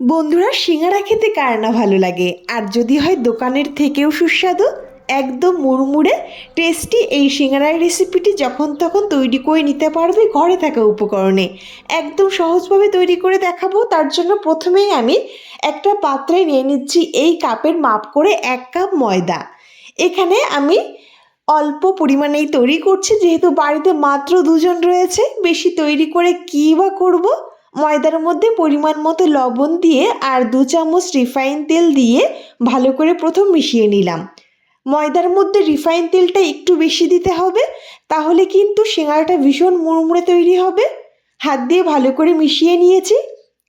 বন্ধুরা, সিঙ্গারা খেতে কার না ভালো লাগে? আর যদি হয় দোকানের থেকেও সুস্বাদু, একদম মুড়মুড়ে টেস্টি এই সিঙ্গারার রেসিপিটি যখন তখন তৈরি করে নিতে পারবে ঘরে থাকা উপকরণে। একদম সহজভাবে তৈরি করে দেখাবো, তার জন্য প্রথমেই আমি একটা পাত্রে নিয়ে নিচ্ছি এই কাপের মাপ করে এক কাপ ময়দা। এখানে আমি অল্প পরিমাণেই তৈরি করছি, যেহেতু বাড়িতে মাত্র দুজন রয়েছে, বেশি তৈরি করে কী বা করব ময়দার মধ্যে পরিমাণ মতো লবণ দিয়ে আর দু চামচ রিফাইন তেল দিয়ে ভালো করে প্রথম মিশিয়ে নিলাম। ময়দার মধ্যে রিফাইন তেলটা একটু বেশি দিতে হবে, তাহলে কিন্তু সিঙ্গারাটা ভীষণ মুড়মুড়ে তৈরি হবে। হাত দিয়ে ভালো করে মিশিয়ে নিয়েছি।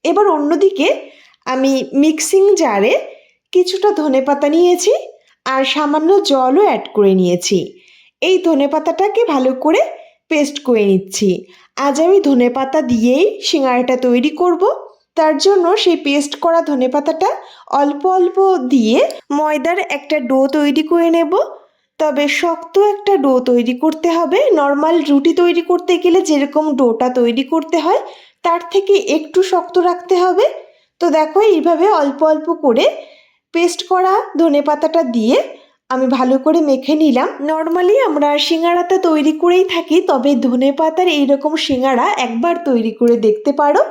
এবার অন্যদিকে আমি মিক্সিং জারে কিছুটা ধনেপাতা নিয়েছি আর সামান্য জলও অ্যাড করে নিয়েছি। এই ধনেপাতাটাকে ভালো করে পেস্ট করে নিচ্ছি। আজ আমি ধনেপাতা দিয়েই সিঙ্গারাটা তৈরি করব। তার জন্য সেই পেস্ট করা ধনেপাতাটা অল্প অল্প দিয়ে ময়দার একটা ডো তৈরি করে নেব। তবে শক্ত একটা ডো তৈরি করতে হবে। নর্মাল রুটি তৈরি করতে গেলে যেরকম ডোটা তৈরি করতে হয়, তার থেকে একটু শক্ত রাখতে হবে। তো দেখো এইভাবে অল্প অল্প করে পেস্ট করা ধনেপাতাটা দিয়ে আমি ভালো করে মেখে নিলাম। নর্মালি আমরা সিঙ্গারাটা তৈরি করেই থাকি, তবে ধনে পাতার এইরকম সিঙ্গারা একবার তৈরি করে দেখতে পারো।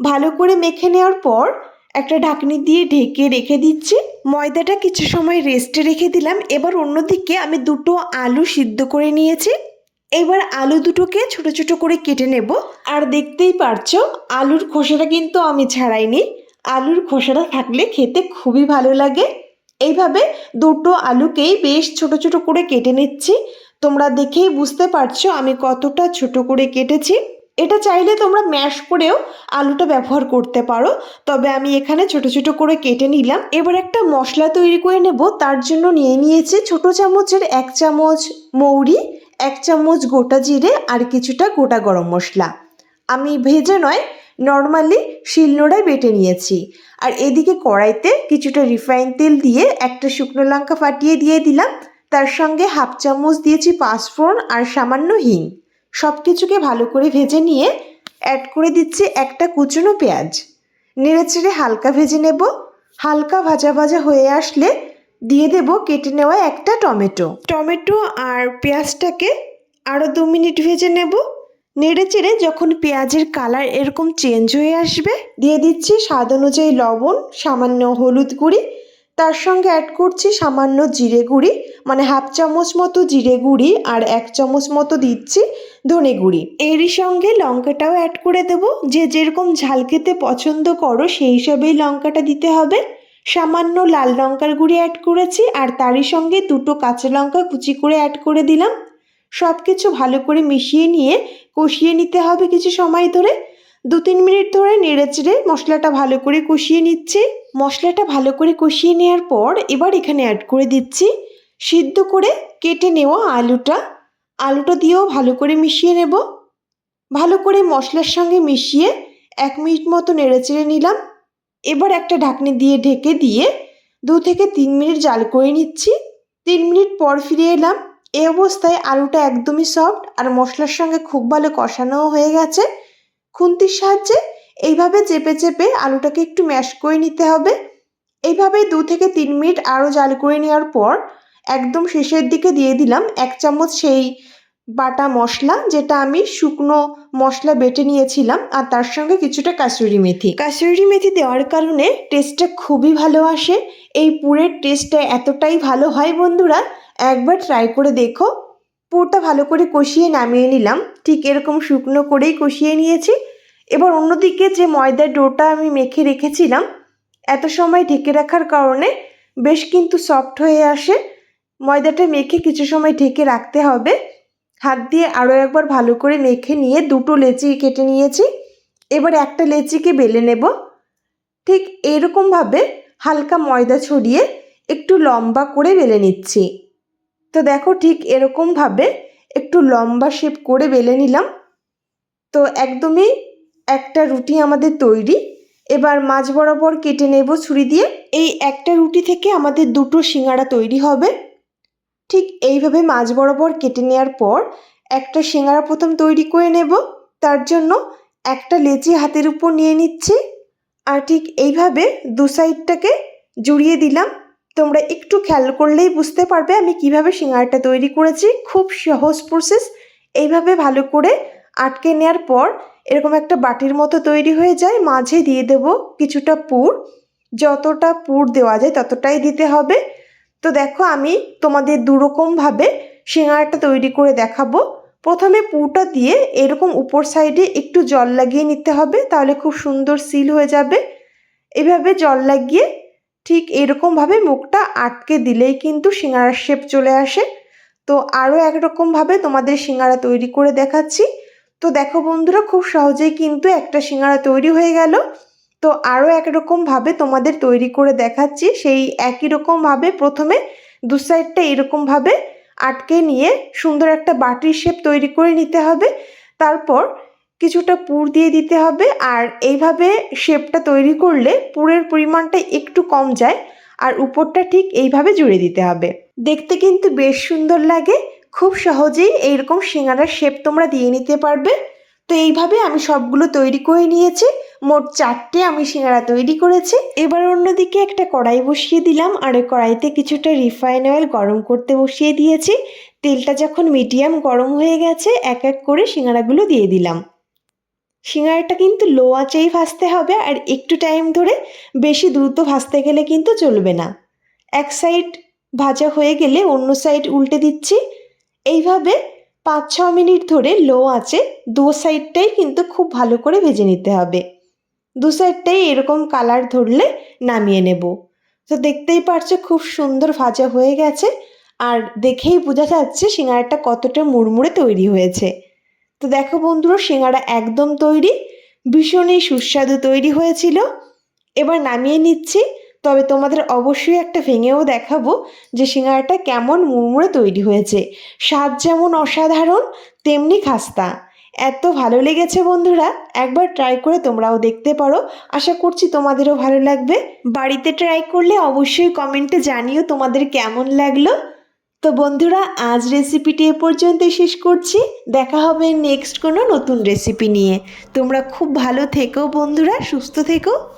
ভালো করে মেখে নেওয়ার পর একটা ঢাকনি দিয়ে ঢেকে রেখে দিচ্ছি। ময়দাটা কিছু সময় রেস্টে রেখে দিলাম। এবার অন্যদিকে আমি দুটো আলু সিদ্ধ করে নিয়েছি। এবার আলু দুটোকে ছোট ছোট করে কেটে নেব। আর দেখতেই পারছ, আলুর খোসাটা কিন্তু আমি ছাড়াইনি। আলুর খোসাটা থাকলে খেতে খুবই ভালো লাগে। এইভাবে দুটো আলুকেই বেশ ছোট ছোট করে কেটে নিচ্ছি। তোমরা দেখেই বুঝতে পারছ আমি কতটা ছোট করে কেটেছি। এটা চাইলে তোমরা ম্যাশ করেও আলুটা ব্যবহার করতে পারো। তবে আমি এখানে ছোট ছোট করে কেটে নিলাম। এবার একটা মশলা তৈরি করে নেব। তার জন্য নিয়ে নিয়েছি ছোট চামচের এক চামচ মৌরি, এক চামচ গোটা জিরে আর কিছুটা গোটা গরম মশলা। আমি ভেজে নয় নর্মালি শিলনোড়ায় বেটে নিয়েছি। আর এদিকে কড়াইতে কিছুটা রিফাইন তেল দিয়ে একটা শুকনো লঙ্কা ফাটিয়ে দিয়ে দিলাম। তার সঙ্গে হাফ চামচ দিয়েছি পাঁচফোড়ন আর সামান্য হিং। সব কিছুকে ভালো করে ভেজে নিয়ে অ্যাড করে দিচ্ছি একটা কুচনো পেঁয়াজ। নেড়েচেড়ে হালকা ভেজে নেব। হালকা ভাজা ভাজা হয়ে আসলে দিয়ে দেব কেটে নেওয়া একটা টমেটো। টমেটো আর পেঁয়াজটাকে আরও দু মিনিট ভেজে নেব। নেড়ে চেড়ে যখন পেঁয়াজের কালার এরকম চেঞ্জ হয়ে আসবে, দিয়ে দিচ্ছি স্বাদ অনুযায়ী লবণ, সামান্য হলুদ গুঁড়ি। তার সঙ্গে অ্যাড করছি সামান্য জিরে গুঁড়ি মানে হাফ চামচ মতো জিরে গুঁড়ি আর এক চামচ মতো দিচ্ছি ধনে গুঁড়ি। এরই সঙ্গে লঙ্কাটাও অ্যাড করে দেব। যে যেরকম ঝাল খেতে পছন্দ করো, সেই হিসাবেই লঙ্কাটা দিতে হবে। সামান্য লাল লঙ্কার গুঁড়ি অ্যাড করেছি আর তারই সঙ্গে দুটো কাঁচা লঙ্কা কুচি করে অ্যাড করে দিলাম। সব কিছু ভালো করে মিশিয়ে নিয়ে কষিয়ে নিতে হবে কিছু সময় ধরে। দু তিন মিনিট ধরে নেড়ে চেড়ে মশলাটা ভালো করে কষিয়ে নিচ্ছি। মশলাটা ভালো করে কষিয়ে নেওয়ার পর এবার এখানে অ্যাড করে দিচ্ছি সিদ্ধ করে কেটে নেওয়া আলুটা। আলুটা দিয়েও ভালো করে মিশিয়ে নেব। ভালো করে মশলার সঙ্গে মিশিয়ে এক মিনিট মতো নেড়ে চেড়ে নিলাম। এবার একটা ঢাকনি দিয়ে ঢেকে দিয়ে দু থেকে তিন মিনিট জাল করে নিচ্ছি। তিন মিনিট পর ফিরে এলাম। এই অবস্থায় আলুটা একদমই সফট আর মশলার সঙ্গে খুব ভালো কষানোও হয়ে গেছে। খুন্তির সাহায্যে এইভাবে চেপে চেপে আলুটাকে একটু ম্যাশ করে নিতে হবে। এইভাবে দু থেকে তিন মিনিট আরও জাল করে নেওয়ার পর একদম শেষের দিকে দিয়ে দিলাম এক চামচ সেই বাটা মশলা যেটা আমি শুকনো মশলা বেটে নিয়েছিলাম আর তার সঙ্গে কিছুটা কাসুরি মেথি। কাসুরি মেথি দেওয়ার কারণে টেস্টটা খুবই ভালো আসে। এই পুরের টেস্টটা এতটাই ভালো হয় বন্ধুরা একবার ট্রাই করে দেখো। পুরটা ভালো করে কষিয়ে নামিয়ে নিলাম। ঠিক এরকম শুকনো করেই কষিয়ে নিয়েছি। এবার অন্যদিকে যে ময়দার ডোটা আমি মেখে রেখেছিলাম, এত সময় ঢেকে রাখার কারণে বেশ কিন্তু সফট হয়ে আসে। ময়দাটা মেখে কিছু সময় ঢেকে রাখতে হবে। হাত দিয়ে আরও একবার ভালো করে মেখে নিয়ে দুটো লেচি কেটে নিয়েছি। এবার একটা লেচিকে বেলে নেব। ঠিক এরকমভাবে হালকা ময়দা ছড়িয়ে একটু লম্বা করে বেলে নিচ্ছি। তো দেখো ঠিক এরকমভাবে একটু লম্বা শেপ করে বেলে নিলাম। তো একদমই একটা রুটি আমাদের তৈরি। এবার মাঝ বরাবর কেটে নেব ছুরি দিয়ে। এই একটা রুটি থেকে আমাদের দুটো সিঙ্গারা তৈরি হবে। ঠিক এইভাবে মাঝ বরাবর কেটে নেওয়ার পর একটা সিঙ্গারা প্রথম তৈরি করে নেব। তার জন্য একটা লেচি হাতের উপর নিয়ে নিচ্ছি। আর ঠিক এইভাবে দু সাইডটাকে জুড়িয়ে দিলাম। তোমরা একটু খেয়াল করলেই বুঝতে পারবে আমি কীভাবে সিঙ্গারাটা তৈরি করেছি। খুব সহজ প্রসেস এইভাবে ভালো করে আটকে নেওয়ার পর এরকম একটা বাটির মতো তৈরি হয়ে যায়। মাঝে দিয়ে দেব কিছুটা পুর। যতটা পুর দেওয়া যায় ততটাই দিতে হবে। তো দেখো আমি তোমাদের দুরকমভাবে সিঙ্গারাটা তৈরি করে দেখাবো। প্রথমে পুরটা দিয়ে এরকম উপর সাইডে একটু জল লাগিয়ে নিতে হবে। তাহলে খুব সুন্দর সিল হয়ে যাবে। এভাবে জল লাগিয়ে ঠিক এরকমভাবে মুখটা আটকে দিলেই কিন্তু সিঙ্গারার শেপ চলে আসে। তো আরও একরকমভাবে তোমাদের সিঙ্গারা তৈরি করে দেখাচ্ছি। তো দেখো বন্ধুরা, খুব সহজেই কিন্তু একটা সিঙ্গারা তৈরি হয়ে গেল। তো আরও একরকমভাবে তোমাদের তৈরি করে দেখাচ্ছি। সেই একই রকমভাবে প্রথমে দু সাইডটা এরকমভাবে আটকে নিয়ে সুন্দর একটা বাটির শেপ তৈরি করে নিতে হবে। তারপর কিছুটা পুর দিয়ে দিতে হবে আর এইভাবে শেপটা তৈরি করলে পুরের পরিমাণটা একটু কম যায় আর উপরটা ঠিক এইভাবে জুড়ে দিতে হবে। দেখতে কিন্তু বেশ সুন্দর লাগে। খুব সহজেই এইরকম সিঙ্গারার শেপ তোমরা দিয়ে নিতে পারবে। তো এইভাবে আমি সবগুলো তৈরি করে নিয়েছি। মোট চারটে আমি সিঙ্গারা তৈরি করেছি। এবার অন্যদিকে একটা কড়াই বসিয়ে দিলাম আর ওই কড়াইতে কিছুটা রিফাইন অয়েল গরম করতে বসিয়ে দিয়েছি। তেলটা যখন মিডিয়াম গরম হয়ে গেছে, এক এক করে সিঙ্গারাগুলো দিয়ে দিলাম। সিঙ্গারাটা কিন্তু লো আঁচেই ভাজতে হবে আর একটু টাইম ধরে বেশি দ্রুত ভাজতে গেলে কিন্তু চলবে না। এক সাইড ভাজা হয়ে গেলে অন্য সাইড উল্টে দিচ্ছি। এইভাবে পাঁচ ছ মিনিট ধরে লো আঁচে দু সাইডটাই কিন্তু খুব ভালো করে ভেজে নিতে হবে। দু সাইডটাই এরকম কালার ধরলে নামিয়ে নেব। তো দেখতেই পারছ খুব সুন্দর ভাজা হয়ে গেছে। আর দেখেই বোঝা যাচ্ছে সিঙ্গারাটা কতটা মুড়মুড়ে তৈরি হয়েছে। তো দেখো বন্ধুরা, সিঙ্গারা একদম তৈরি, ভীষণই সুস্বাদু তৈরি হয়েছিল। এবার নামিয়ে নিচ্ছি, তবে তোমাদের অবশ্যই একটা ভেঙেও দেখাবো যে সিঙ্গারাটা কেমন মুড়মুড়ে তৈরি হয়েছে। স্বাদ যেমন অসাধারণ, তেমনি খাস্তা। এত ভালো লেগেছে বন্ধুরা, একবার ট্রাই করে তোমরাও দেখতে পারো। আশা করছি তোমাদেরও ভালো লাগবে। বাড়িতে ট্রাই করলে অবশ্যই কমেন্টে জানিও তোমাদের কেমন লাগল। তো বন্ধুরা, আজ রেসিপিটি এ পর্যন্ত শেষ করছি। দেখা হবে নেক্সট কোনো নতুন রেসিপি নিয়ে। তোমরা খুব ভালো থেকো বন্ধুরা, সুস্থ থেকো।